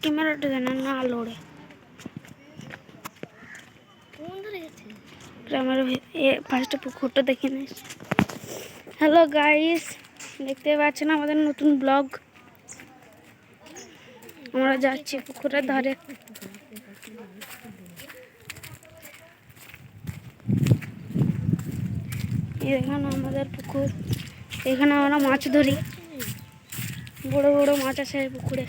ক্যামেরাটা যেন না লড়ে। গ্রামের পুকুরটা দেখে নিস। হ্যালো গাইস দেখতে পাচ্ছেন আমাদের নতুন ব্লগ আমরা যাচ্ছি পুকুরের ধারে। এই দেখেন আমাদের পুকুর। এখানে আমরা মাছ ধরি। বড় বড় মাছ আছে পুকুরে।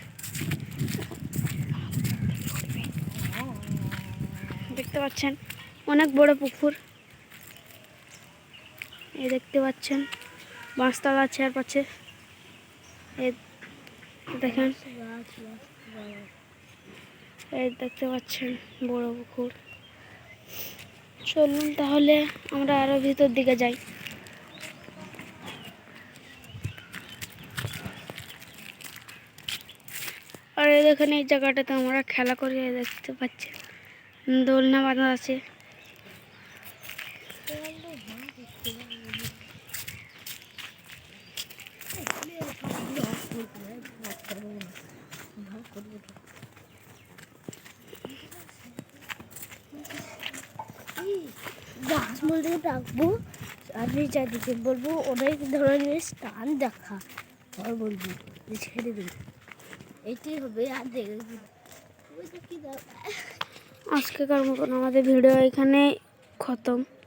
দেখতে পাচ্ছেন। অনেক বড় পুকুর। এ দেখতে পাচ্ছেন, বাঁশতলা আছে আর পাচ্ছে এই দেখেন। এই দেখতে পাচ্ছেন, বড় পুকুর। চলুন তাহলে আমরা আরও ভিতর দিকে যাই। আর দেখেন, এই জায়গাটাতে আমরা খেলা করি দেখতে পাচ্ছি। দোলনা বাঁধা আছে। গাছ বলতে ডাকবো এই চারদিকে বলব, অনেক ধরনের স্থান দেখা আর বলব, ছেড়ে দিন। এটাই হবে আর দেখে ওই কি আজকেকার মতন আমাদের ভিডিও এখানে খতম।